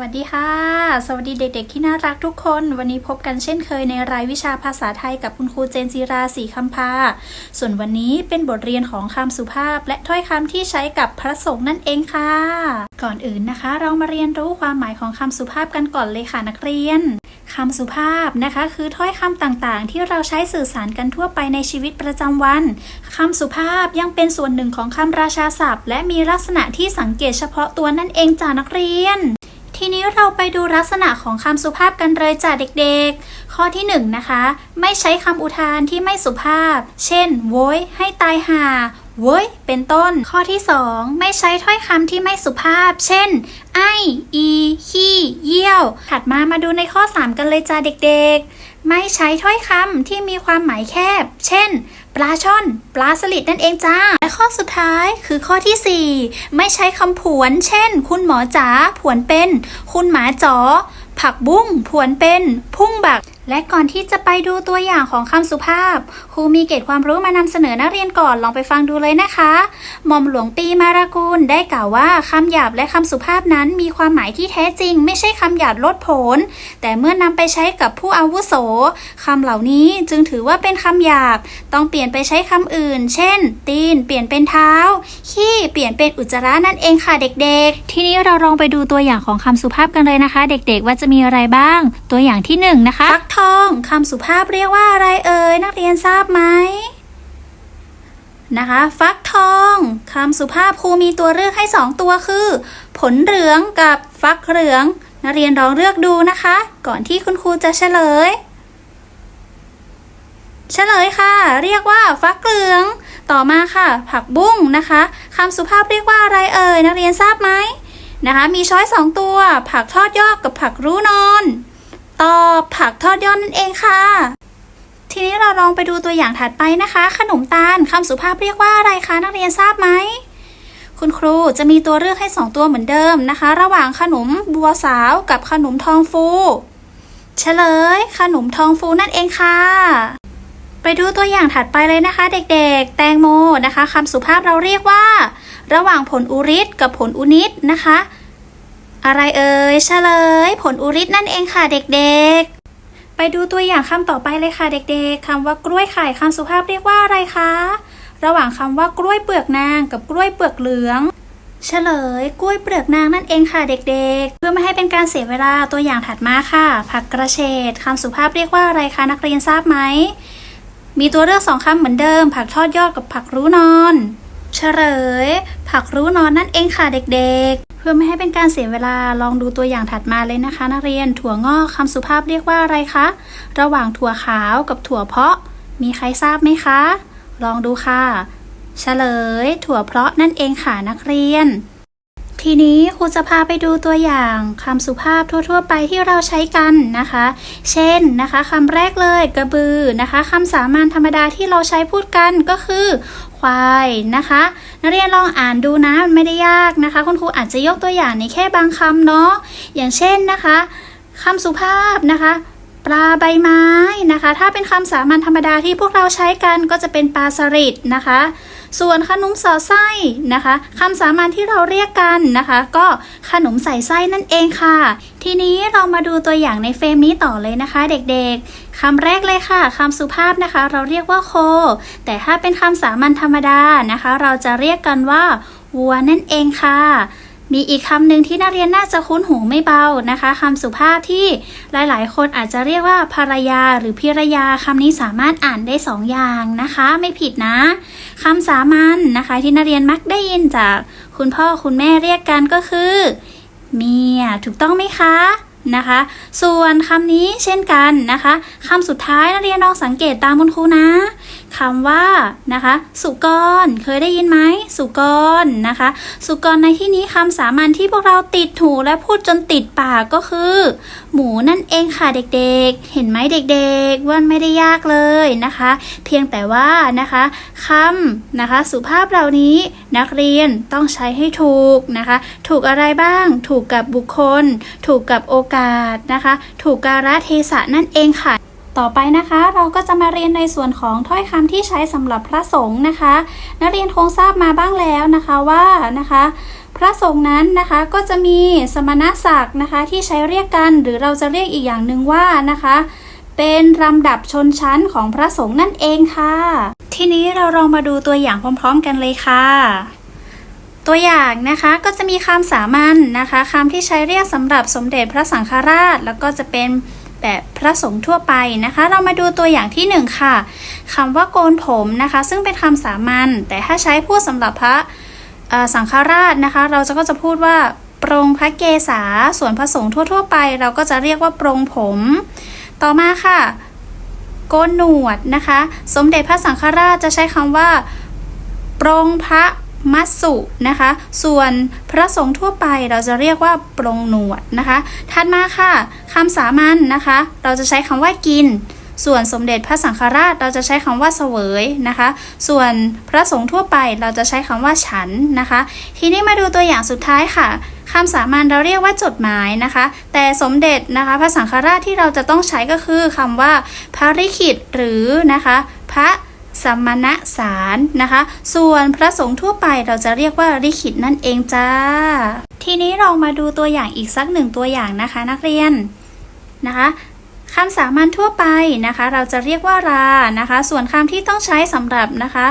วัสดีค่ะ สวัสดีเด็ก ๆ ที่น่ารักทุกคน วันนี้พบกันเช่นเคยในรายวิชาภาษาไทยกับคุณครูเจนจีราสีคำพา ส่วนวันนี้เป็นบทเรียนของคำสุภาพ และถ้อยคำที่ใช้กับพระสงฆ์นั่นเองค่ะ ก่อนอื่นนะคะ เรามาเรียนรู้ความหมายของคำสุภาพกันก่อนเลยค่ะนักเรียนคำสุภาพนะคะ คือถ้อยคำต่างๆ ที่เราใช้สื่อสารกันทั่วไปในชีวิตประจำวันคำสุภาพยังเป็นส่วนหนึ่งของคำราชาศัพท์ และมีลักษณะที่สังเกตเฉพาะตัวนั่นเองจ้านักเรียน นี้เราไปดูลักษณะของคำสุภาพกันเลยจ้าเด็กๆ ข้อที่1นงนะคะ ไม่ใช้คำอุทานที่ไม่สุภาพ เช่น โว้ย ให้ตายห่าโว้ย เป็นต้น ข้อที่ 2 ไม่ใช้ถ้อยคำที่ไม่สุภาพ เช่น ไอ อี ขี้ เยี่ยว ถัดมามาดูในข้อ 3 กันเลยจ้าเด็กๆ ไม่ใช้ถ้อยคำที่มีความหมายแคบ เช่น ปลาช่อน ปลาสลิดนั่นเองจ้า และข้อสุดท้ายคือข้อทีสี่ 4 ไม่ใช้คำผวน เช่น คุณหมอจ๋าผวนเป็น คุณหมาจ๋อผักบุ้งผวนเป็น พุ่งบัก และก่อนที่จะไปดูตัวอย่างของคำสุภาพ ครูมีเกร็ดความรู้มานำเสนอนักเรียนก่อนลองไปฟังดูเลยนะคะหม่อมหลวงปีมารากูลได้กล่าวว่าคำหยาบและคำสุภาพนั้นมีความหมายที่แท้จริง ไม่ใช่คำหยาบลดผล แต่เมื่อนำไปใช้กับผู้อาวุโสคำเหล่านี้จึงถือว่าเป็นคำหยาบ ต้องเปลี่ยนไปใช้คำอื่น เช่น ตีน เปลี่ยนเป็นเท้า ขี้ เปลี่ยนเป็นอุจจาระนั่นเองค่ะเด็กๆ ทีนี้เราลองไปดูตัวอย่างของคำสุภาพกันเลยนะคะ เด็กๆ ว่าจะมีอะไรบ้าง ตัวอย่างที่หนึ่งนะคะทองคำสุภาพเรียกว่าอะไรเอ่ยนักเรียนทราบไหมนะคะ ฟักทองคำสุภาพครูมีตัวเลือกให้สองตัวคือ ผลเหลืองกับฟักเหลือง นักเรียนลองเลือกดูนะคะ ก่อนที่คุณครูจะเฉลย เฉลยค่ะ เรียกว่าฟักเหลือง ต่อมาค่ะ ผักบุ้งนะคะคำสุภาพเรียกว่าอะไรเอ่ยนักเรียนทราบไหมนะคะ มีช้อยสองตัว ผักทอดยอดกับผักรู้นอน ตอบผักทอดยอดนั่นเองค่ะ ทีนี้เราลองไปดูตัวอย่างถัดไปนะคะ ขนมตาลคำสุภาพเรียกว่าอะไรคะนักเรียนทราบไหมคุณครูจะมีตัวเลือกให้สองตัวเหมือนเดิมนะคะ ระหว่างขนมบัวสาวกับขนมทองฟูเฉลย ขนมทองฟูนั่นเองค่ะ ไปดูตัวอย่างถัดไปเลยนะคะ เด็กๆ แตงโมนะคะคำสุภาพเราเรียกว่า ระหว่างผลอุริตกับผลอุนิตนะคะ อะไรเอ่ยเฉลย ผลอุริตนั่นเองค่ะเด็กๆ ไปดูตัวอย่างคำต่อไปเลยค่ะเด็กๆคำว่ากล้วยไข่คำสุภาพเรียกว่าอะไรคะ ระหว่างคำว่ากล้วยเปลือกนางกับกล้วยเปลือกเหลืองเฉลย กล้วยเปลือกนางนั่นเองค่ะเด็กๆ เพื่อไม่ให้เป็นการเสียเวลาตัวอย่างถัดมาค่ะ ผักกระเฉดคำสุภาพเรียกว่าอะไรคะนักเรียนทราบไหม มีตัวเลือกสองคำเหมือนเดิม ผักทอดยอดกับผักรู้นอน เฉลย ผักรู้นอนนั่นเองค่ะเด็กๆ พื่อไม่ให้เป็นการเสียเวลาลองดูตัวอย่างถัดมาเลยนะคะ นักเรียนถั่วงอกคำสุภาพเรียกว่าอะไรคะ ระหว่างถั่วขาวกับถั่วเพาะ มีใครทราบไหมคะ ลองดูค่ะ เฉลย ถั่วเพาะนั่นเองค่ะนักเรียน ทีนี้ครูจะพาไปดูตัวอย่างคำสุภาพทั่ว ๆ ไปที่เราใช้กันนะคะ เช่นนะคะคำแรกเลยกระบือนะคะคำสามัญธรรมดาที่เราใช้พูดกันก็คือควายนะคะนักเรียนลองอ่านดูนะมันไม่ได้ยากนะคะ คุณครูอาจจะยกตัวอย่างในแค่บางคำเนาะอย่างเช่นนะคะคำสุภาพนะคะปลาใบไม้นะคะ ถ้าเป็นคำสามัญธรรมดาที่พวกเราใช้กันก็จะเป็นปลาสลิดนะคะ ส่วนขนมสอดไส้นะคะคำสามัญที่เราเรียกกันนะคะ ก็ขนมใส่ไส้นั่นเองค่ะ ทีนี้เรามาดูตัวอย่างในเฟรมนี้ต่อเลยนะคะ เด็กๆคำแรกเลยค่ะคำสุภาพนะคะ เราเรียกว่าโค แต่ถ้าเป็นคำสามัญธรรมดานะคะ เราจะเรียกกันว่าวัวนั่นเองค่ะ มีอีกคำหนึ่งที่นักเรียนน่าจะคุ้นหูไม่เบานะคะคำสุภาพที่หลายๆ คนอาจจะเรียกว่าภรรยาหรือพิรยาคำนี้สามารถอ่านได้สองอย่างนะคะ ไม่ผิดนะคำสามัญนะคะ ที่นักเรียนมักได้ยินจากคุณพ่อคุณแม่เรียกกันก็คือเมียถูกต้องไหมคะนะคะ ส่วนคำนี้เช่นกันนะคะคำสุดท้ายนักเรียนลองสังเกตตามคุณครูนะ คำว่านะคะ สุกรเคยได้ยินไหมสุกรนะคะ สุกรในที่นี้คำสามัญที่พวกเราติดหูและพูดจนติดปากก็คือ หมูนั่นเองค่ะเด็กๆ เห็นไหมเด็กๆว่าไม่ได้ยากเลยนะคะ เพียงแต่ว่านะคะคำนะคะ สุภาพเหล่านี้นักเรียนต้องใช้ให้ถูกนะคะ ถูกอะไรบ้าง ถูกกับบุคคล ถูกกับโอกาสนะคะ ถูกกาลเทศะนั่นเองค่ะ ต่อไปนะคะ เราก็จะมาเรียนในส่วนของถ้อยคำที่ใช้สำหรับพระสงฆ์นะคะ นักเรียนคงทราบมาบ้างแล้วนะคะว่านะคะ พระสงฆ์นั้นนะคะก็จะมีสมณศักดิ์นะคะที่ใช้เรียกกันหรือเราจะเรียกอีกอย่างหนึ่งว่านะคะ เป็นลำดับชนชั้นของพระสงฆ์นั่นเองค่ะ ทีนี้เราลองมาดูตัวอย่างพร้อม ๆ กันเลยค่ะตัวอย่างนะคะก็จะมีคำสามัญนะคะคำที่ใช้เรียกสำหรับสมเด็จพระสังฆราช แล้วก็จะเป็น แบบพระสงฆ์ทั่วไปนะคะ เรามาดูตัวอย่างที่หนึ่งค่ะคำว่าโกนผมนะคะ ซึ่งเป็นคำสามัญแต่ถ้าใช้พูดสำหรับพระสังฆราชนะคะ เราจะก็จะพูดว่าปรงพระเกศาส่วนพระสงฆ์ทั่ว ๆ ไป เราก็จะเรียกว่าปรงผม ต่อมาค่ะ โกนหนวดนะคะ สมเด็จพระสังฆราชจะใช้คำว่า ปรงพระ มัสสุนะคะ ส่วนพระสงฆ์ทั่วไปเราจะเรียกว่าปรงหนวดนะคะ ถัดมาค่ะคำสามัญนนะคะ เราจะใช้คำว่ากิน ส่วนสมเด็จพระสังฆราชเราจะใช้คำว่าเสวยนะคะ ส่วนพระสงฆ์ทั่วไปเราจะใช้คำว่าฉันนะคะ ทีนี้มาดูตัวอย่างสุดท้ายค่ะคำสามัญเราเรียกว่าจดหมายนะคะ แต่สมเด็จนะคะพระสังฆราชที่เราจะต้องใช้ก็คือคำว่าพระริขิตหรือนะคะ พระ สมณะสารนะคะ ส่วนพระสงฆ์ทั่วไปเราจะเรียกว่าริขิตนั่นเองจ้า ทีนี้เรามาดูตัวอย่างอีกสักหนึ่งตัวอย่างนะคะ นักเรียนนะคะ คำสามัญทั่วไปนะคะ เราจะเรียกว่ารานะคะ ส่วนคำที่ต้องใช้สำหรับนะคะ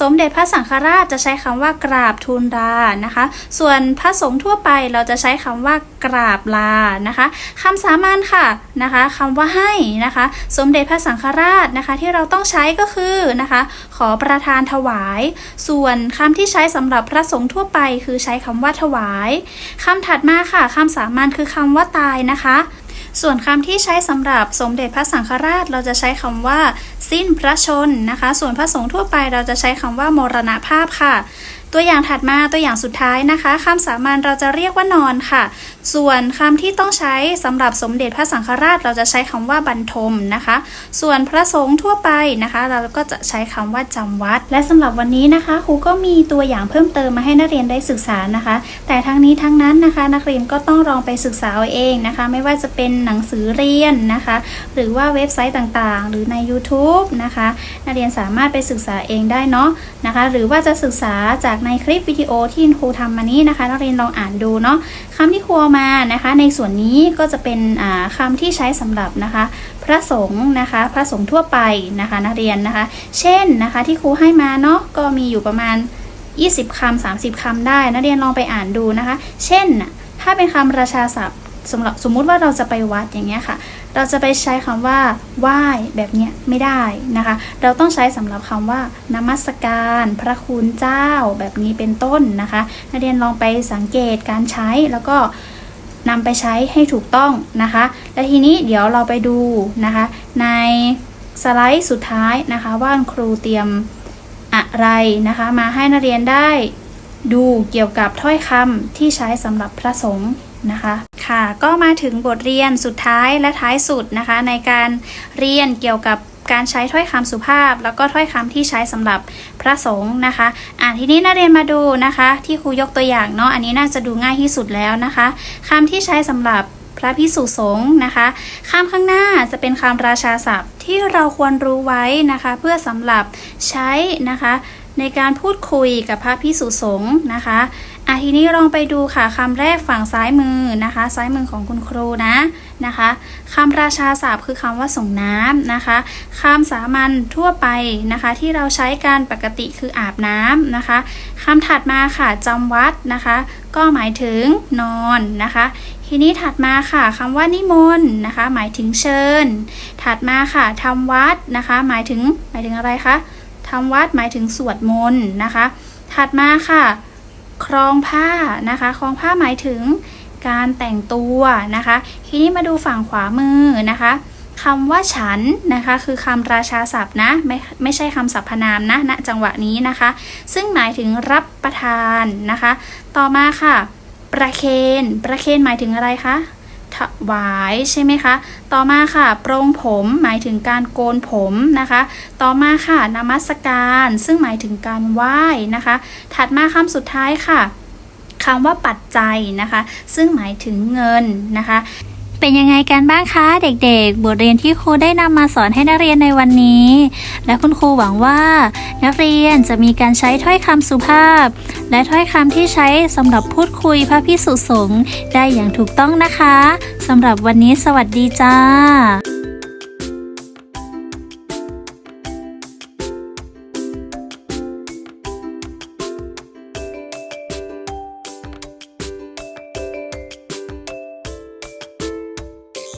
สมเด็จพระสังฆราชจะใช้คำว่ากราบทูลรานะคะ ส่วนพระสงฆ์ทั่วไปเราจะใช้คำว่ากราบลานะคะคำสามัญค่ะนะคะคำว่าให้นะคะ สมเด็จพระสังฆราชนะคะ ที่เราต้องใช้ก็คือนะคะ ขอประทานถวาย ส่วนคำที่ใช้สำหรับพระสงฆ์ทั่วไป คือใช้คำว่าถวายคำถัดมาค่ะคำสามัญคือคำว่าตายนะคะ ส่วนคำที่ใช้สำหรับสมเด็จพระสังฆราชเราจะใช้คำว่า สิ้นพระชนนะคะ ส่วนพระสงฆ์ทั่วไปเราจะใช้คำว่ามรณภาพค่ะ ตัวอย่างถัดมาตัวอย่างสุดท้ายนะคะคำสามัญเราจะเรียกว่านอนค่ะส่วนคำที่ต้องใช้สำหรับสมเด็จพระสังฆราชเราจะใช้คำว่าบรรทมนะคะ ส่วนพระสงฆ์ทั่วไปนะคะ เราก็จะใช้คำว่าจำวัด และสำหรับวันนี้นะคะครูก็มีตัวอย่างเพิ่มเติมมาให้นักเรียนได้ศึกษานะคะ แต่ทั้งนี้ทั้งนั้นนะคะ นักเรียนก็ต้องลองไปศึกษาเองนะคะ ไม่ว่าจะเป็นหนังสือเรียนนะคะ หรือว่าเว็บไซต์ต่างๆ หรือใน YouTube นะคะ นักเรียนสามารถไปศึกษาเองได้เนาะนะคะ หรือว่าจะศึกษาจากในคลิปวิดีโอที่ครูทำมานี้นะคะ นักเรียนลองอ่านดูเนาะคำที่ครูเอามานะคะ ในส่วนนี้ก็จะเป็นอ่าคำที่ใช้สำหรับนะคะ พระสงฆ์นะคะ พระสงฆ์ทั่วไปนะคะนักเรียนนะคะ เช่นนะคะที่ครูให้มาเนาะก็มีอยู่ประมาณ 20คำ30คำได้นักเรียนลองไปอ่านดูนะคะ เช่น ถ้าเป็นคำราชาศัพท์สำหรับสมมุติว่าเราจะไปวัดอย่างเงี้ยค่ะ เราจะไปใช้คำว่าไหว้แบบเนี้ยไม่ได้นะคะ เราต้องใช้สำหรับคำว่านมัสการ พระคุณเจ้าแบบนี้เป็นต้นนะคะนักเรียนลองไปสังเกตการใช้แล้วก็ นำไปใช้ให้ถูกต้องนะคะ และทีนี้เดี๋ยวเราไปดูนะคะ ในสไลด์สุดท้ายนะคะว่าครูเตรียมอะไรนะคะ มาให้นักเรียนได้ดูเกี่ยวกับถ้อยคำที่ใช้สำหรับพระสงฆ์นะคะค่ะก็มาถึงบทเรียนสุดท้ายและท้ายสุดนะคะ ในการเรียนเกี่ยวกับ การใช้ถ้อยคำสุภาพ แล้วก็ถ้อยคำที่ใช้สำหรับพระสงฆ์นะคะ อ่าทีนี้นักเรียนมาดูนะคะ ที่ครูยกตัวอย่างเนาะอันนี้น่าจะดูง่ายที่สุดแล้วนะคะคำที่ใช้สำหรับพระพิสุสงฆ์นะคะคำข้างหน้าจะเป็นคำราชาศัพท์ที่เราควรรู้ไว้นะคะ เพื่อสำหรับใช้นะคะในการพูดคุยกับพระพิสุสงฆ์นะคะอะทีนี้ลองไปดูค่ะคำแรกฝั่งซ้ายมือนะคะ ซ้ายมือของคุณครูนะนะคะ คำราชาศัพท์คือคำว่าส่งน้ำนะคะคำสามัญทั่วไปนะคะ ที่เราใช้การปกติคืออาบน้ำนะคะคำถัดมาค่ะจำวัดนะคะ ก็หมายถึงนอนนะคะ ทีนี้ถัดมาค่ะคำว่านิมนต์นะคะ หมายถึงเชิญ ถัดมาค่ะทำวัดนะคะ หมายถึงหมายถึงอะไรคะทำวัดหมายถึงสวดมนต์นะคะ ถัดมาค่ะครองผ้านะคะครองผ้าหมายถึง การแต่งตัวนะคะ ทีนี้มาดูฝั่งขวามือนะคะคำว่าฉันนะคะ คือคำราชาศัพท์นะไม่ไม่ใช่คำสรรพนามนะณจังหวะนี้นะคะ ซึ่งหมายถึงรับประทานนะคะ ต่อมาค่ะ ประเคน ประเคนหมายถึงอะไรคะถวายใช่ไหมคะ ต่อมาค่ะ โปรงผมหมายถึงการโกนผมนะคะ ต่อมาค่ะ นมัสการ ซึ่งหมายถึงการไหว้นะคะ ถัดมาคำสุดท้ายค่ะ คำว่าปัจจัยนะคะ ซึ่งหมายถึงเงินนะคะ เป็นยังไงกันบ้างคะเด็กๆ บทเรียนที่ครูได้นำมาสอนให้นักเรียนในวันนี้ และคุณครูหวังว่า นักเรียนจะมีการใช้ถ้อยคำสุภาพ และถ้อยคำที่ใช้สำหรับพูดคุยพระพิสุสงฆ์ได้อย่างถูกต้องนะคะสำหรับวันนี้สวัสดีจ้า